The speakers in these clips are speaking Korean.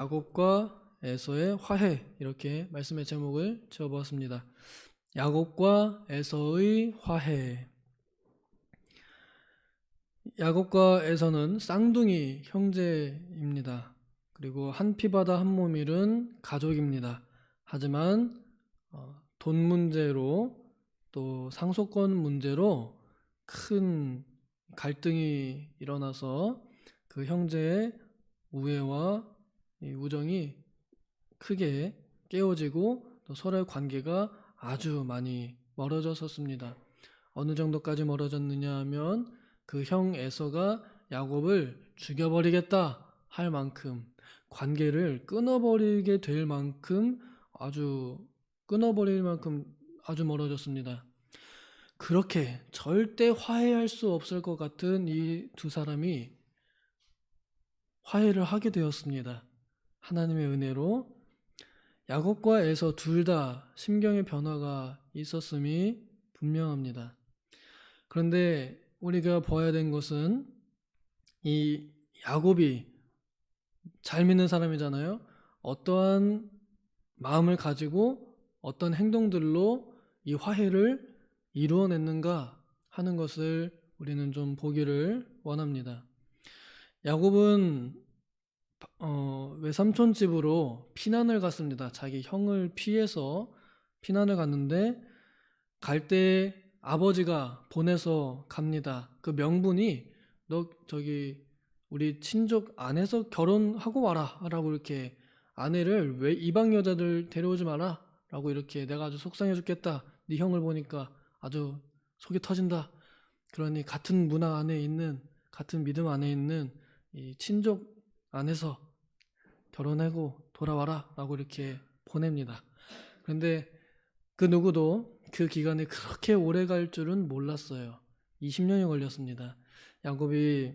야곱과 에서의 화해 이렇게 말씀의 제목을 지어보았습니다. 야곱과 에서의 화해. 야곱과 에서는 쌍둥이 형제입니다. 그리고 한 피바다 한 몸이른 가족입니다. 하지만 어, 돈 문제로 또 상속권 문제로 큰 갈등이 일어나서 그 형제의 우애와 이 우정이 크게 깨어지고 또 서로의 관계가 아주 많이 멀어졌었습니다. 어느 정도까지 멀어졌느냐 하면 그 형 에서가 야곱을 죽여버리겠다 할 만큼 관계를 끊어버리게 될 만큼 아주 끊어버릴 만큼 아주 멀어졌습니다. 그렇게 절대 화해할 수 없을 것 같은 이 두 사람이 화해를 하게 되었습니다. 하나님의 은혜로 야곱과 에서 둘 다 심경의 변화가 있었음이 분명합니다. 그런데 우리가 봐야 된 것은 이 야곱이 잘 믿는 사람이잖아요. 어떠한 마음을 가지고 어떤 행동들로 이 화해를 이루어냈는가 하는 것을 우리는 좀 보기를 원합니다. 야곱은 어, 외삼촌 집으로 피난을 갔습니다. 자기 형을 피해서 피난을 갔는데 갈 때 아버지가 보내서 갑니다. 그 명분이 너 저기 우리 친족 안에서 결혼하고 와라라고 이렇게 아내를 왜 이방 여자들 데려오지 마라라고 이렇게 내가 아주 속상해 죽겠다. 네 형을 보니까 아주 속이 터진다. 그러니 같은 문화 안에 있는 같은 믿음 안에 있는 이 친족 안에서 결혼하고 돌아와라 라고 이렇게 보냅니다. 그런데 그 누구도 그 기간이 그렇게 오래 갈 줄은 몰랐어요. 20년이 걸렸습니다. 야곱이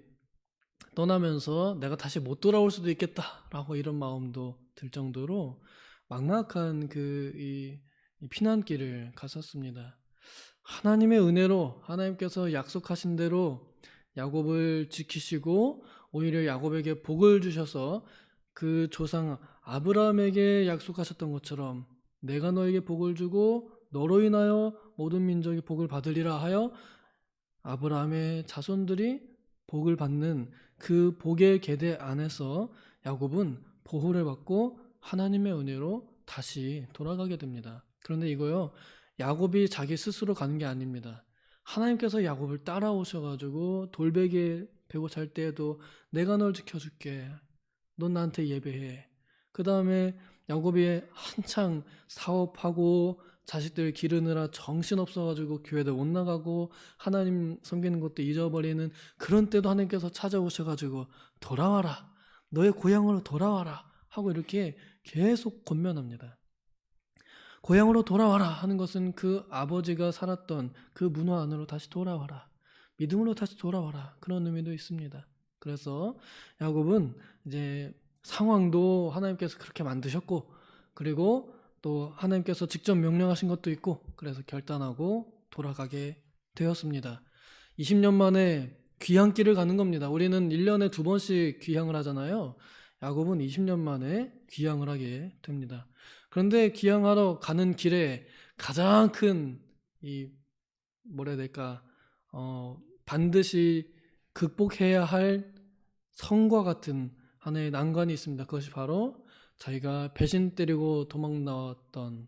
떠나면서 내가 다시 못 돌아올 수도 있겠다라고 이런 마음도 들 정도로 막막한 그 이 피난길을 갔었습니다. 하나님의 은혜로 하나님께서 약속하신 대로 야곱을 지키시고 오히려 야곱에게 복을 주셔서 그 조상 아브라함에게 약속하셨던 것처럼 내가 너에게 복을 주고 너로 인하여 모든 민족이 복을 받으리라 하여 아브라함의 자손들이 복을 받는 그 복의 계대 안에서 야곱은 보호를 받고 하나님의 은혜로 다시 돌아가게 됩니다. 그런데 이거요. 야곱이 자기 스스로 가는 게 아닙니다. 하나님께서 야곱을 따라오셔가지고 돌베개 베고 잘 때에도 내가 널 지켜줄게. 넌 나한테 예배해. 그 다음에 야곱이 한창 사업하고 자식들 기르느라 정신 없어가지고 교회도 못 나가고 하나님 섬기는 것도 잊어버리는 그런 때도 하나님께서 찾아오셔가지고 돌아와라. 너의 고향으로 돌아와라. 하고 이렇게 계속 권면합니다. 고향으로 돌아와라 하는 것은 그 아버지가 살았던 그 문화 안으로 다시 돌아와라. 믿음으로 다시 돌아와라. 그런 의미도 있습니다. 그래서 야곱은 이제 상황도 하나님께서 그렇게 만드셨고 그리고 또 하나님께서 직접 명령하신 것도 있고 그래서 결단하고 돌아가게 되었습니다. 20년 만에 귀향길을 가는 겁니다. 우리는 1년에 두 번씩 귀향을 하잖아요. 야곱은 20년 만에 귀향을 하게 됩니다. 그런데 귀향하러 가는 길에 가장 큰 이 뭐라 해야 될까 어, 반드시 극복해야 할 성과 같은 하나의 난관이 있습니다. 그것이 바로 자기가 배신 때리고 도망 나왔던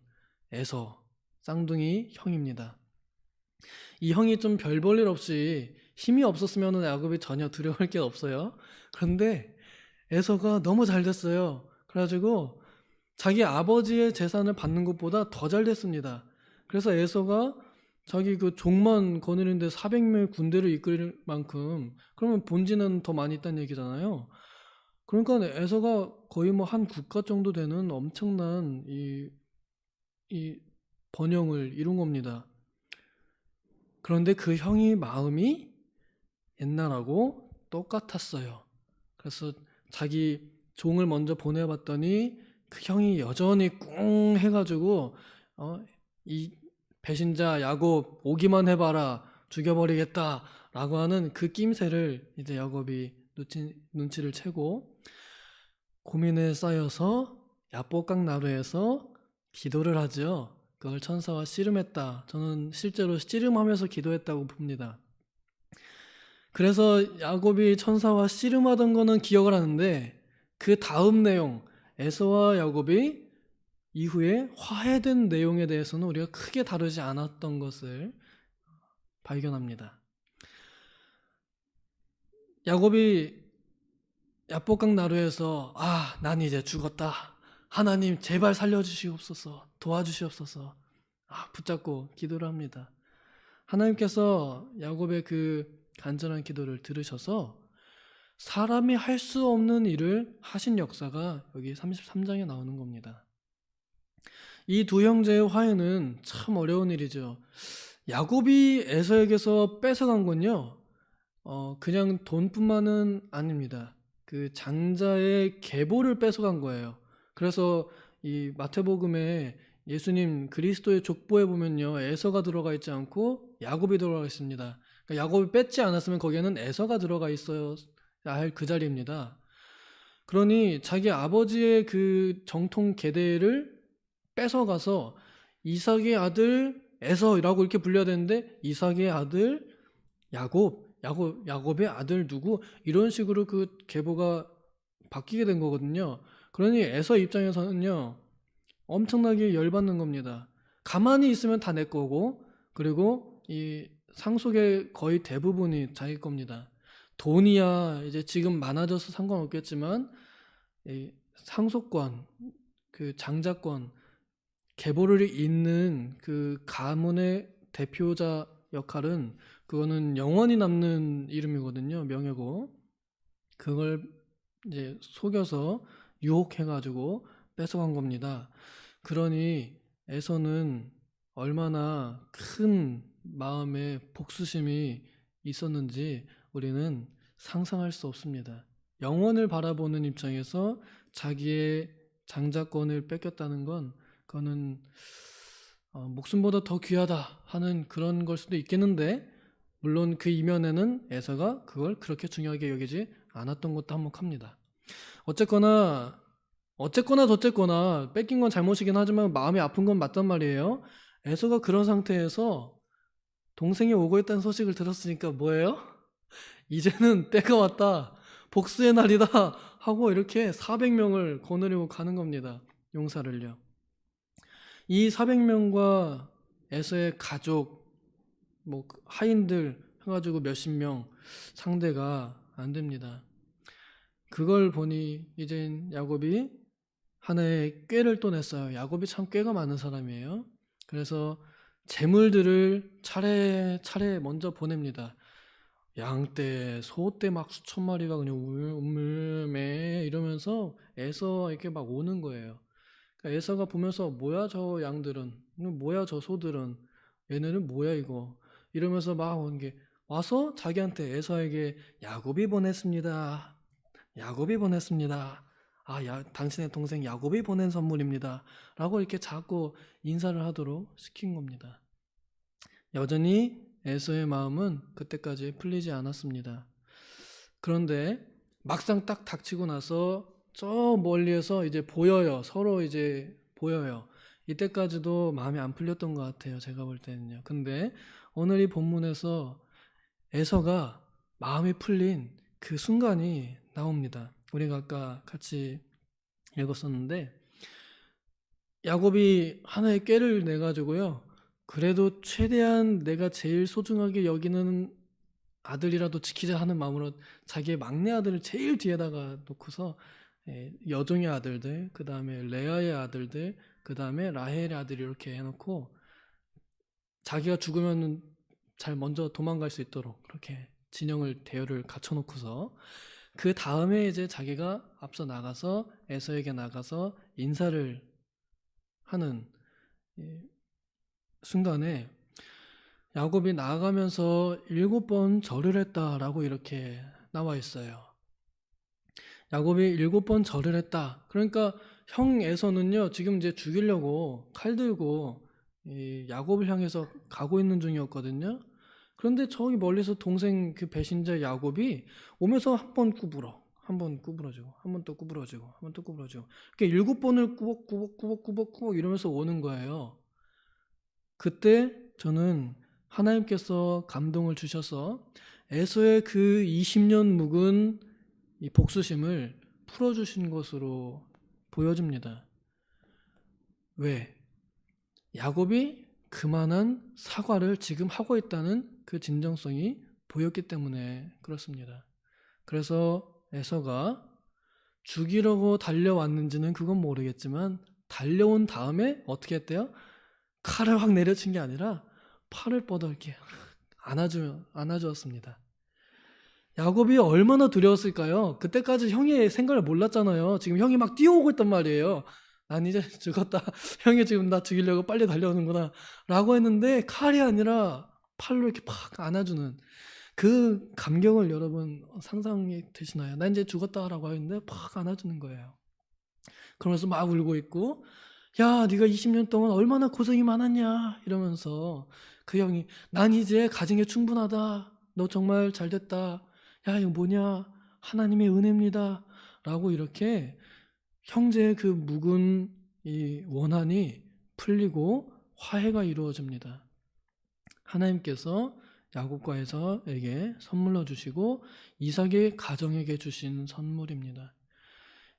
에서 쌍둥이 형입니다. 이 형이 좀 별 볼 일 없이 힘이 없었으면 야곱이 전혀 두려울 게 없어요. 그런데 에서가 너무 잘 됐어요. 그래가지고 자기 아버지의 재산을 받는 것보다 더 잘 됐습니다. 그래서 에서가 자기 그 종만 거느리는데 400명의 군대를 이끌 만큼 그러면 본진은 더 많이 있다는 얘기잖아요. 그러니까 에서가 거의 뭐 한 국가 정도 되는 엄청난 이, 이 번영을 이룬 겁니다. 그런데 그 형이 마음이 옛날하고 똑같았어요. 그래서 자기 종을 먼저 보내봤더니 그 형이 여전히 꿍 해가지고 어, 이 배신자 야곱 오기만 해봐라 죽여버리겠다라고 하는 그 낌새를 이제 야곱이 눈치, 눈치를 채고 고민에 쌓여서 야복강 나루에서 기도를 하죠. 그걸 천사와 씨름했다. 저는 실제로 씨름하면서 기도했다고 봅니다. 그래서 야곱이 천사와 씨름하던 거는 기억을 하는데 그 다음 내용 에서와 야곱이 이후에 화해된 내용에 대해서는 우리가 크게 다루지 않았던 것을 발견합니다. 야곱이 야복강 나루에서 아, 난 이제 죽었다. 하나님 제발 살려주시옵소서. 도와주시옵소서. 아, 붙잡고 기도를 합니다. 하나님께서 야곱의 그 간절한 기도를 들으셔서 사람이 할 수 없는 일을 하신 역사가 여기 33장에 나오는 겁니다. 이 두 형제의 화해는 참 어려운 일이죠. 야곱이 에서에게서 뺏어간 건요, 어, 그냥 돈뿐만은 아닙니다. 그 장자의 계보를 뺏어간 거예요. 그래서 이 마태복음에 예수님 그리스도의 족보에 보면요, 에서가 들어가 있지 않고 야곱이 들어가 있습니다. 그러니까 야곱이 뺏지 않았으면 거기에는 에서가 들어가 있어야 할 그 자리입니다. 그러니 자기 아버지의 그 정통 계대를 뺏어가서 이삭의 아들 에서라고 이렇게 불려야 되는데 이삭의 아들 야곱, 야곱, 야곱의 아들 누구 이런 식으로 그 계보가 바뀌게 된 거거든요. 그러니 에서 입장에서는요 엄청나게 열받는 겁니다. 가만히 있으면 다 내 거고 그리고 이 상속의 거의 대부분이 자기 겁니다. 돈이야 이제 지금 많아져서 상관없겠지만 이 상속권, 그 장자권, 계보를 잇는 그 가문의 대표자 역할은 그거는 영원히 남는 이름이거든요. 명예고. 그걸 이제 속여서 유혹해가지고 뺏어간 겁니다. 그러니 에서는 얼마나 큰 마음의 복수심이 있었는지 우리는 상상할 수 없습니다. 영원을 바라보는 입장에서 자기의 장자권을 뺏겼다는 건 그거는 어, 목숨보다 더 귀하다 하는 그런 걸 수도 있겠는데 물론 그 이면에는 에서가 그걸 그렇게 중요하게 여기지 않았던 것도 한몫합니다. 어쨌거나 어쨌거나 저쨌거나 뺏긴 건 잘못이긴 하지만 마음이 아픈 건 맞단 말이에요. 에서가 그런 상태에서 동생이 오고 있다는 소식을 들었으니까 뭐예요? 이제는 때가 왔다. 복수의 날이다. 하고 이렇게 400명을 거느리고 가는 겁니다. 용사를요. 이 400명과 에서의 가족, 뭐 하인들 해가지고 몇십 명 상대가 안 됩니다. 그걸 보니 이젠 야곱이 하나의 꾀를 또 냈어요. 야곱이 참 꾀가 많은 사람이에요. 그래서 재물들을 차례 차례 먼저 보냅니다. 양떼, 소떼 막 수천 마리가 그냥 울매 이러면서 에서 이렇게 막 오는 거예요. 그러니까 에서가 보면서 뭐야 저 양들은, 뭐야 저 소들은, 얘네는 뭐야 이거 이러면서 막 오는 게 와서 자기한테 에서에게 야곱이 보냈습니다. 야곱이 보냈습니다. 아, 야, 당신의 동생 야곱이 보낸 선물입니다. 라고 이렇게 자꾸 인사를 하도록 시킨 겁니다. 여전히 에서의 마음은 그때까지 풀리지 않았습니다. 그런데 막상 딱 닥치고 나서 저 멀리에서 이제 보여요. 서로 이제 보여요. 이때까지도 마음이 안 풀렸던 것 같아요. 제가 볼 때는요. 근데 오늘 이 본문에서 에서가 마음이 풀린 그 순간이 나옵니다. 우리가 아까 같이 읽었었는데 야곱이 하나의 꾀를 내 가지고요. 그래도 최대한 내가 제일 소중하게 여기는 아들이라도 지키자 하는 마음으로 자기의 막내 아들을 제일 뒤에다가 놓고서 예, 여종의 아들들, 그 다음에 레아의 아들들, 그 다음에 라헬의 아들 이렇게 해놓고 자기가 죽으면 잘 먼저 도망갈 수 있도록 그렇게 진영을 대열을 갖춰놓고서 그 다음에 이제 자기가 앞서 나가서 에서에게 나가서 인사를 하는 예, 순간에 야곱이 나아가면서 일곱 번 절을 했다라고 이렇게 나와 있어요. 야곱이 일곱 번 절을 했다. 그러니까 형 에서는요 지금 이제 죽이려고 칼 들고 이 야곱을 향해서 가고 있는 중이었거든요. 그런데 저기 멀리서 동생 그 배신자 야곱이 오면서 한 번 구부러, 한 번 구부러지고 한 번 또 구부러지고 한 번 또 구부러지고 이렇게 일곱 번을 꾸벅꾸벅꾸벅꾸벅꾸벅 이러면서 오는 거예요. 그때 저는 하나님께서 감동을 주셔서 에서의 그 20년 묵은 이 복수심을 풀어주신 것으로 보여집니다. 왜? 야곱이 그만한 사과를 지금 하고 있다는 그 진정성이 보였기 때문에 그렇습니다. 그래서 에서가 죽이려고 달려왔는지는 그건 모르겠지만 달려온 다음에 어떻게 했대요? 칼을 확 내려친 게 아니라 팔을 뻗어 이렇게 안아주 안아주었습니다. 야곱이 얼마나 두려웠을까요? 그때까지 형의 생각을 몰랐잖아요. 지금 형이 막 뛰어오고 있단 말이에요. 난 이제 죽었다. 형이 지금 나 죽이려고 빨리 달려오는구나. 라고 했는데 칼이 아니라 팔로 이렇게 팍 안아주는 그 감격을 여러분 상상이 되시나요? 나 이제 죽었다라고 하는데 팍 안아주는 거예요. 그러면서 막 울고 있고 야 네가 20년 동안 얼마나 고생이 많았냐 이러면서 그 형이 난 이제 가정에 충분하다. 너 정말 잘 됐다. 야 이거 뭐냐 하나님의 은혜입니다. 라고 이렇게 형제의 그 묵은 이 원한이 풀리고 화해가 이루어집니다. 하나님께서 야곱과 에서에게 선물로 주시고 이삭의 가정에게 주신 선물입니다.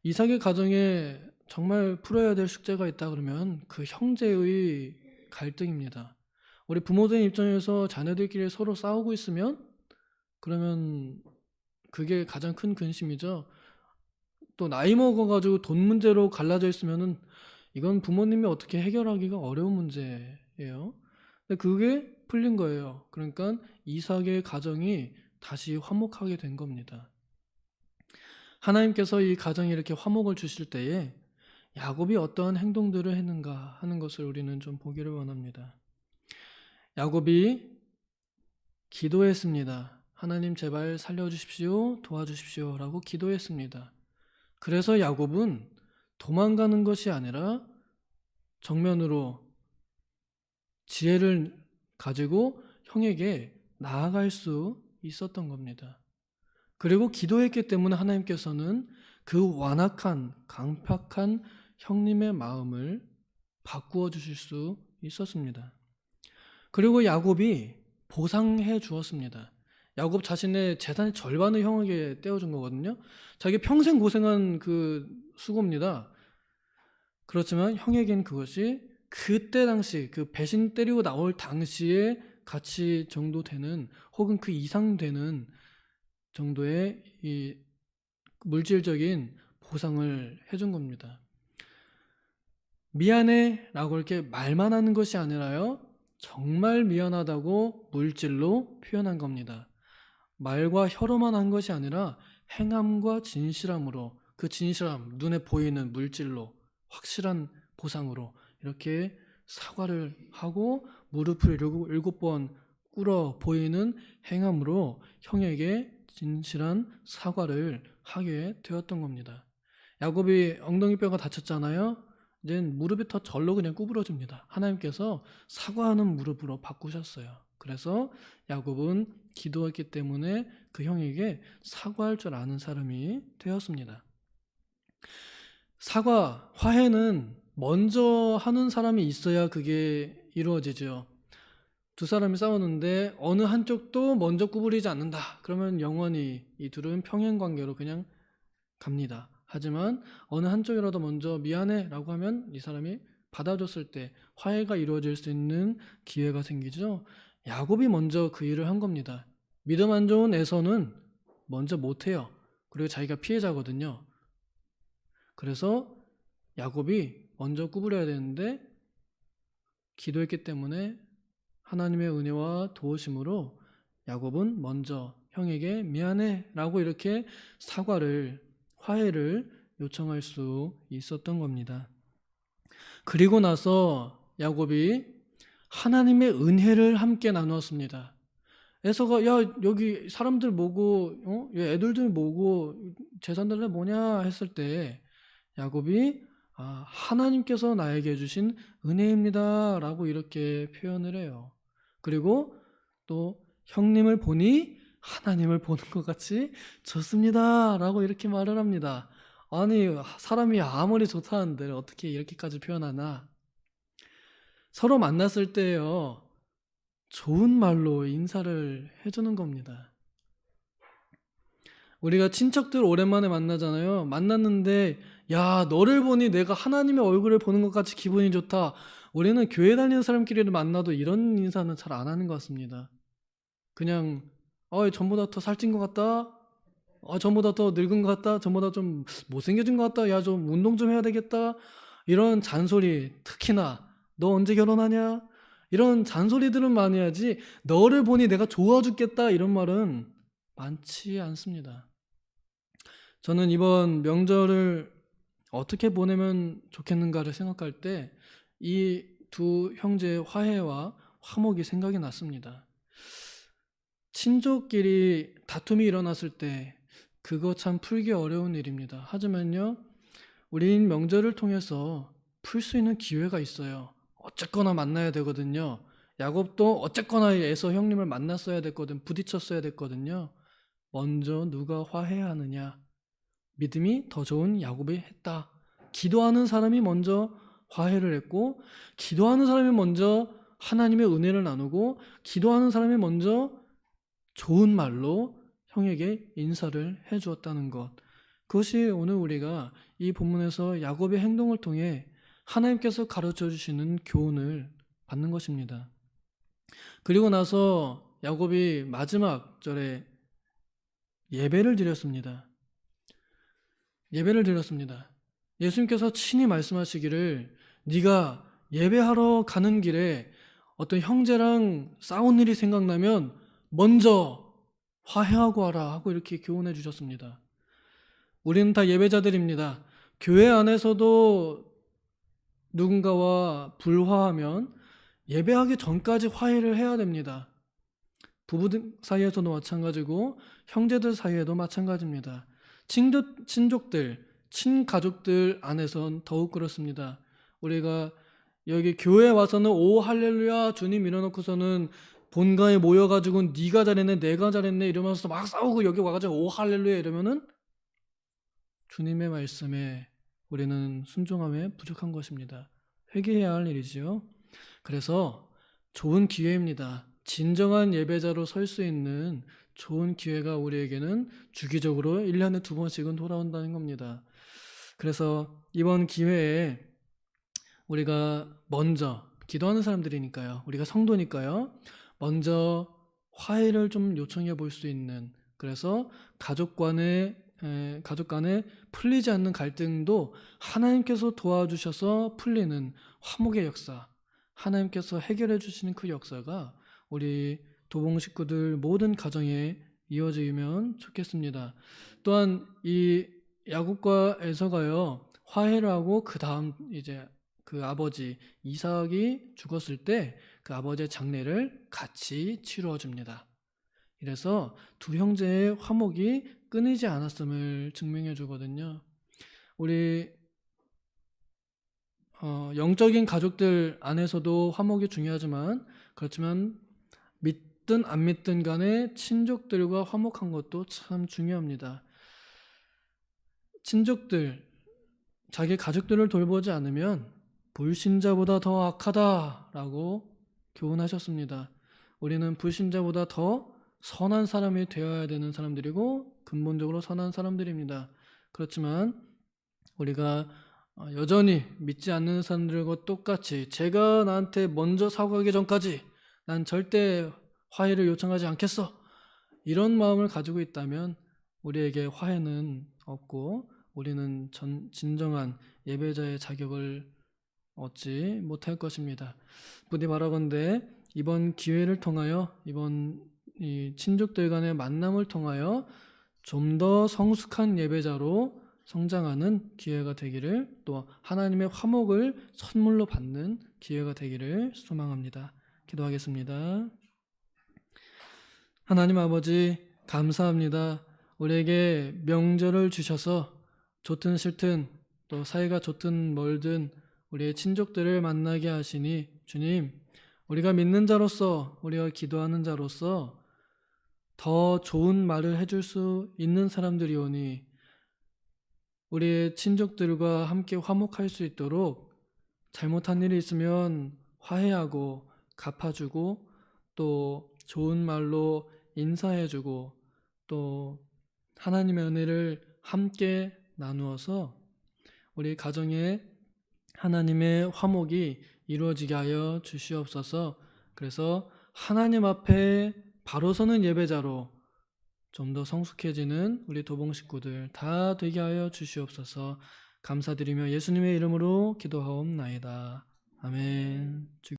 이삭의 가정에 정말 풀어야 될 숙제가 있다 그러면 그 형제의 갈등입니다. 우리 부모들 입장에서 자녀들끼리 서로 싸우고 있으면 그러면 그게 가장 큰 근심이죠. 또 나이 먹어가지고 돈 문제로 갈라져 있으면은 이건 부모님이 어떻게 해결하기가 어려운 문제예요. 근데 그게 풀린 거예요. 그러니까 이삭의 가정이 다시 화목하게 된 겁니다. 하나님께서 이 가정에 이렇게 화목을 주실 때에 야곱이 어떠한 행동들을 했는가 하는 것을 우리는 좀 보기를 원합니다. 야곱이 기도했습니다. 하나님 제발 살려주십시오, 도와주십시오 라고 기도했습니다. 그래서 야곱은 도망가는 것이 아니라 정면으로 지혜를 가지고 형에게 나아갈 수 있었던 겁니다. 그리고 기도했기 때문에 하나님께서는 그 완악한, 강팍한 형님의 마음을 바꾸어 주실 수 있었습니다. 그리고 야곱이 보상해 주었습니다. 야곱 자신의 재산의 절반을 형에게 떼어준 거거든요. 자기 평생 고생한 그 수고입니다. 그렇지만 형에겐 그것이 그때 당시 그 배신 때리고 나올 당시에 가치 정도 되는 혹은 그 이상 되는 정도의 이 물질적인 보상을 해준 겁니다. 미안해 라고 이렇게 말만 하는 것이 아니라요. 정말 미안하다고 물질로 표현한 겁니다. 말과 혀로만 한 것이 아니라 행함과 진실함으로 그 진실함, 눈에 보이는 물질로 확실한 보상으로 이렇게 사과를 하고 무릎을 일곱 번 꿇어 보이는 행함으로 형에게 진실한 사과를 하게 되었던 겁니다. 야곱이 엉덩이뼈가 다쳤잖아요. 이제 무릎이 더 절로 그냥 구부러집니다. 하나님께서 사과하는 무릎으로 바꾸셨어요. 그래서 야곱은 기도했기 때문에 그 형에게 사과할 줄 아는 사람이 되었습니다. 사과, 화해는 먼저 하는 사람이 있어야 그게 이루어지죠. 두 사람이 싸우는데 어느 한쪽도 먼저 구부리지 않는다. 그러면 영원히 이 둘은 평행 관계로 그냥 갑니다. 하지만 어느 한쪽이라도 먼저 미안해 라고 하면 이 사람이 받아줬을 때 화해가 이루어질 수 있는 기회가 생기죠. 야곱이 먼저 그 일을 한 겁니다. 믿음 안 좋은 에서는 먼저 못해요. 그리고 자기가 피해자거든요. 그래서 야곱이 먼저 구부려야 되는데 기도했기 때문에 하나님의 은혜와 도우심으로 야곱은 먼저 형에게 미안해 라고 이렇게 사과를 화해를 요청할 수 있었던 겁니다. 그리고 나서 야곱이 하나님의 은혜를 함께 나누었습니다. 에서가 야 여기 사람들 뭐고 어? 애들들 뭐고 재산들 뭐냐 했을 때 야곱이 아, 하나님께서 나에게 주신 은혜입니다라고 이렇게 표현을 해요. 그리고 또 형님을 보니 하나님을 보는 것 같이 좋습니다. 라고 이렇게 말을 합니다. 아니, 사람이 아무리 좋다는데 어떻게 이렇게까지 표현하나? 서로 만났을 때요, 좋은 말로 인사를 해주는 겁니다. 우리가 친척들 오랜만에 만나잖아요. 만났는데, 야, 너를 보니 내가 하나님의 얼굴을 보는 것 같이 기분이 좋다. 우리는 교회 다니는 사람끼리를 만나도 이런 인사는 잘 안 하는 것 같습니다. 그냥, 어, 전보다 더 살찐 것 같다. 어, 전보다 더 늙은 것 같다. 전보다 좀 못생겨진 것 같다. 야, 좀 운동 좀 해야 되겠다. 이런 잔소리, 특히나, 너 언제 결혼하냐? 이런 잔소리들은 많이 하지, 너를 보니 내가 좋아 죽겠다. 이런 말은 많지 않습니다. 저는 이번 명절을 어떻게 보내면 좋겠는가를 생각할 때 이 두 형제의 화해와 화목이 생각이 났습니다. 친족끼리 다툼이 일어났을 때 그거 참 풀기 어려운 일입니다. 하지만 요, 우린 명절을 통해서 풀 수 있는 기회가 있어요. 어쨌거나 만나야 되거든요. 야곱도 어쨌거나 에서 형님을 만났어야 됐거든, 부딪혔어야 됐거든요. 먼저 누가 화해하느냐? 믿음이 더 좋은 야곱이 했다. 기도하는 사람이 먼저 화해를 했고, 기도하는 사람이 먼저 하나님의 은혜를 나누고, 기도하는 사람이 먼저 좋은 말로 형에게 인사를 해 주었다는 것. 그것이 오늘 우리가 이 본문에서 야곱의 행동을 통해 하나님께서 가르쳐 주시는 교훈을 받는 것입니다. 그리고 나서 야곱이 마지막 절에 예배를 드렸습니다. 예배를 드렸습니다. 예수님께서 친히 말씀하시기를 네가 예배하러 가는 길에 어떤 형제랑 싸운 일이 생각나면 먼저 화해하고 하라 하고 이렇게 교훈해 주셨습니다. 우리는 다 예배자들입니다. 교회 안에서도 누군가와 불화하면 예배하기 전까지 화해를 해야 됩니다. 부부 사이에서도 마찬가지고 형제들 사이에도 마찬가지입니다. 친족, 친족들, 친가족들 안에선 더욱 그렇습니다. 우리가 여기 교회 와서는 오 할렐루야 주님 이뤄놓고서는 본가에 모여가지고 네가 잘했네 내가 잘했네 이러면서 막 싸우고 여기 와가지고 오 할렐루야 이러면은 주님의 말씀에 우리는 순종함에 부족한 것입니다. 회개해야 할 일이지요. 그래서 좋은 기회입니다. 진정한 예배자로 설 수 있는 좋은 기회가 우리에게는 주기적으로 1년에 두 번씩은 돌아온다는 겁니다. 그래서 이번 기회에 우리가 먼저 기도하는 사람들이니까요. 우리가 성도니까요. 먼저 화해를 좀 요청해 볼 수 있는 그래서 가족 간의 에, 가족 간에 풀리지 않는 갈등도 하나님께서 도와주셔서 풀리는 화목의 역사, 하나님께서 해결해 주시는 그 역사가 우리 도봉 식구들 모든 가정에 이어지면 좋겠습니다. 또한 이 야곱과 에서가요 화해를 하고 그 다음 이제 그 아버지 이삭이 죽었을 때 그 아버지의 장례를 같이 치루어 줍니다. 이래서 두 형제의 화목이 끊이지 않았음을 증명해 주거든요. 우리 어, 영적인 가족들 안에서도 화목이 중요하지만 그렇지만 믿든 안 믿든 간에 친족들과 화목한 것도 참 중요합니다. 친족들, 자기 가족들을 돌보지 않으면 불신자보다 더 악하다라고 교훈하셨습니다. 우리는 불신자보다 더 선한 사람이 되어야 되는 사람들이고 근본적으로 선한 사람들입니다. 그렇지만 우리가 어, 여전히 믿지 않는 사람들과 똑같이 제가 나한테 먼저 사과하기 전까지 난 절대 화해를 요청하지 않겠어. 이런 마음을 가지고 있다면 우리에게 화해는 없고 우리는 전, 진정한 예배자의 자격을 얻지 못할 것입니다. 부디 바라건대 이번 기회를 통하여 이번 이 친족들 간의 만남을 통하여 좀 더 성숙한 예배자로 성장하는 기회가 되기를 또 하나님의 화목을 선물로 받는 기회가 되기를 소망합니다. 기도하겠습니다. 하나님 아버지 감사합니다. 우리에게 명절을 주셔서 좋든 싫든 또 사이가 좋든 멀든 우리의 친족들을 만나게 하시니 주님 우리가 믿는 자로서 우리가 기도하는 자로서 더 좋은 말을 해줄 수 있는 사람들이 오니 우리의 친족들과 함께 화목할 수 있도록 잘못한 일이 있으면 화해하고 갚아주고 또 좋은 말로 인사해주고 또 하나님의 은혜를 함께 나누어서 우리 가정에 하나님의 화목이 이루어지게 하여 주시옵소서. 그래서 하나님 앞에 바로 서는 예배자로 좀 더 성숙해지는 우리 도봉 식구들 다 되게 하여 주시옵소서. 감사드리며 예수님의 이름으로 기도하옵나이다. 아멘. 주-